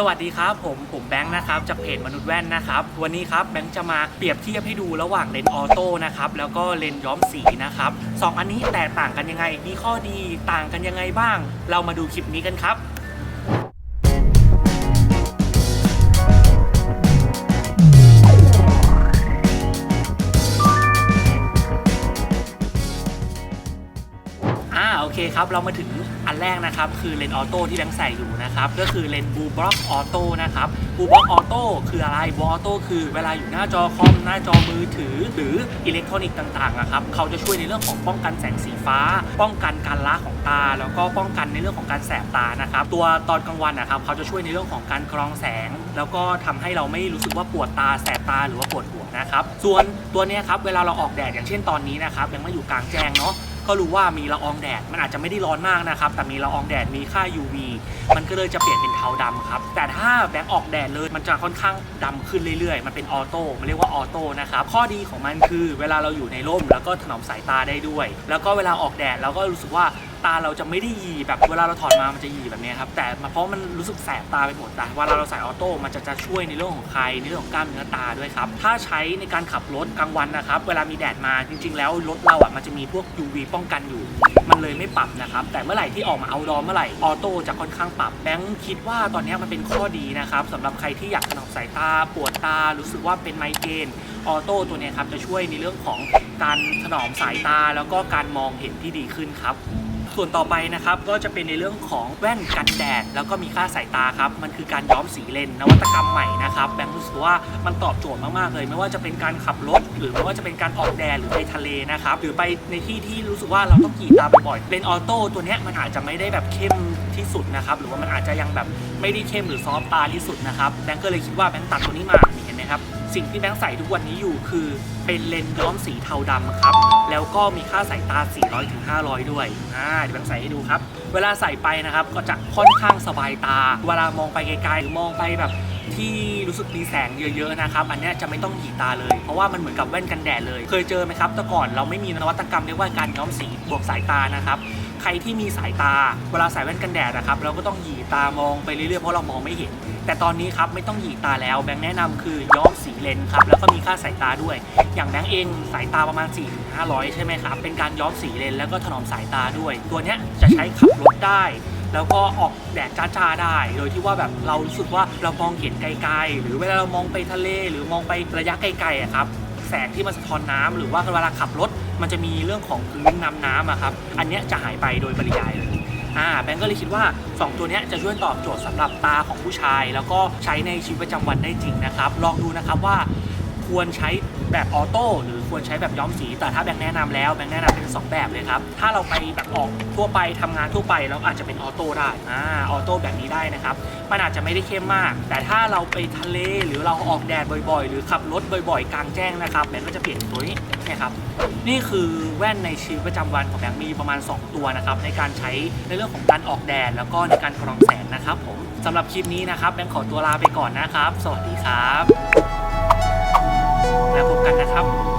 สวัสดีครับผมผมแบงค์นะครับจากเพจมนุษย์แว่นนะครับวันนี้ครับแบงค์จะมาเปรียบเทียบให้ดูระหว่างเลนส์ออโต้นะครับแล้วก็เลนส์ย้อมสีนะครับสองอันนี้แตกต่างกันยังไง มีข้อดีต่างกันยังไงบ้าง เรามาดูคลิปนี้กันครับ เคครับ เรามาถึงอันแรกนะครับ คือเลนส์ออโต้ที่แบงค์ใส่อยู่นะครับ ก็คือเลนส์บูบล็อกออโต้นะครับบูบล็อกออโต้คืออะไรบูออโต้คือเวลาอยู่หน้าจอคอมหน้าจอมือถือ หรืออิเล็กทรอนิกส์ต่างๆนะครับเขาจะช่วยในเรื่องของป้องกันแสงสีฟ้า ป้องกันการล้าของตา แล้วก็ป้องกันในเรื่องของการแสบตานะครับ ตัวตอนกลางวันนะครับเขาจะช่วยในเรื่องของการกรองแสง แล้วก็ทำให้เราไม่รู้สึกว่าปวดตาแสบตาหรือว่าปวดหัวนะครับ ส่วนตัวนี้ครับเวลาเราออกแดดอย่างเช่นตอนนี้นะครับยังไม่อยู่กลางแจ้งเนาะ ก็รู้ว่ามีละอองแดด มันอาจจะไม่ได้ร้อนมากนะครับ แต่มีละอองแดดมีค่า UV มันก็เลยจะเปลี่ยนเป็นเทาดำครับ แต่ถ้าแบงค์ออกแดดเลย มันจะค่อนข้างดำขึ้นเรื่อยๆ มันเป็นออโต้ มันเรียกว่าออโต้นะครับ ข้อดีของมันคือเวลาเราอยู่ในร่ม แล้วก็ถนอมสายตาได้ด้วย แล้วก็เวลาออกแดดเราก็รู้สึกว่าตาเราจะไม่ได้หยีแบบเวลาเราถอดมามันจะหยีแบบนี้ครับแต่มาเพราะมันรู้สึกแสบตาไปหมดแต่เวลาเราใส่ออโต้มันจะจะช่วยในเรื่องของใครในเรื่องของกล้ามเนื้อตาด้วยครับถ้าใช้ในการขับรถกลางวันนะครับเวลามีแดดมาจริง ๆ แล้วรถเราอะมันจะมีพวก UV ป้องกันอยู่ มันเลยไม่ปรับนะครับแต่เมื่อไหร่ที่ออกมาเอาดอเมื่อไหร่ออโต้จะค่อนข้างปรับแบงค์คิดว่าตอนนี้มันเป็นข้อดีนะครับสำหรับใครที่อยากถนอมสายตาปวดตารู้สึกว่าเป็นไมเกรนออโต้ตัวนี้ครับจะช่วยในเรื่องของการถนอมสายตาแล้วก็การมองเห็นที่ดีขึ้นครับ ส่วนต่อไปนะครับก็จะเป็นในเรื่องของแว่นกันแดด แล้วก็มีค่าสายตาครับ มันคือการย้อมสีเลนส์นวัตกรรมใหม่นะครับแบงค์รู้สึกว่ามันตอบโจทย์มากๆเลย ไม่ว่าจะเป็นการขับรถ หรือไม่ว่าจะเป็นการออกแดดหรือไปทะเลนะครับหรือไปในที่ที่รู้สึกว่าเราต้องกรีดตาบ่อยๆเลนออโต้ตัวนี้มันอาจจะไม่ได้แบบเข้มที่สุดนะครับหรือว่ามันอาจจะยังแบบไม่ได้เข้มหรือซอฟต์ตาที่สุดนะครับแบงค์ก็เลยคิดว่าแบงค์ตัดตัวนี้มาเห็นไหมครับ สิ่งที่แบงค์ใส่ทุกวันนี้อยู่คือเป็นเลนส์ย้อมสีเทาดำครับ แล้วก็มีค่าสายตา 400ถึง500 ด้วยอ่าเดี๋ยวแบงค์ใส่ให้ดูครับ เวลาใส่ไปนะครับก็จะค่อนข้างสบายตา เวลามองไปไกลๆหรือมองไปแบบที่รู้สึกมีแสงเยอะๆนะครับ อันนี้จะไม่ต้องหยีตาเลย เพราะว่ามันเหมือนกับแว่นกันแดดเลย เคยเจอไหมครับแต่ก่อนเราไม่มีนวัตกรรมเรียกว่าการย้อมสีบวกสายตานะครับ ใครที่มีสายตาเวลาใส่แว่นกันแดดนะครับเราก็ต้องหยีตามองไปเรื่อยๆเพราะเรามองไม่เห็น แต่ตอนนี้ครับไม่ต้องหยีตาแล้วแบงค์แนะนำคือย้อมสีเลนส์ครับแล้วก็มีค่าสายตาด้วย อย่างแบงค์เองสายตาประมาณ 4 5 0 0 ใช่ไหมครับ เป็นการย้อมสีเลนส์แล้วก็ถนอมสายตาด้วย ตัวเนี้ยจะใช้ขับรถได้แล้วก็ออกแดดจ้าๆได้ โดยที่ว่าแบบเรารู้สึกว่าเรามองเห็นไกลๆ หรือเวลาเรามองไปทะเล หรือมองไประยะไกลๆอะครับ แสงที่มันสะท้อนน้ำหรือว่าเวลาขับรถมันจะมีเรื่องของพื้นนำน้ำอะครับอันเนี้ยจะหายไปโดยปริยายเลยอ่าแบงก์ก็เลยคิดว่า 2 ตัวนี้จะช่วยตอบโจทย์สำหรับตาของผู้ชาย แล้วก็ใช้ในชีวิตประจำวันได้จริงนะครับ ลองดูนะครับว่า ควรใช้แบบออโต้หรือควรใช้แบบย้อมสี แต่ถ้าแบงค์แนะนำแล้วแบงค์แนะนำเป็น 2 แบบเลยครับ ถ้าเราไปแบบออกทั่วไปทำงานทั่วไปเราอาจจะเป็นออโต้ได้อ่าออโต้แบบนี้ได้นะครับมันอาจจะไม่ได้เข้มมาก แต่ถ้าเราไปทะเลหรือเราออกแดดบ่อยๆ หรือขับรถบ่อยๆ กลางแจ้งนะครับแบงค์ก็จะเปลี่ยนตัวนี้นี่ครับนี่คือแว่นในชีวิตประจำวันของแบงค์มีประมาณ 2 ตัวนะครับในการใช้ในเรื่องของการออกแดดแล้วก็ในการกรองแสงนะครับผมสำหรับคลิปนี้นะครับแบงค์ขอตัวลาไปก่อนนะครับ สวัสดีครับ แล้วพบกันนะครับ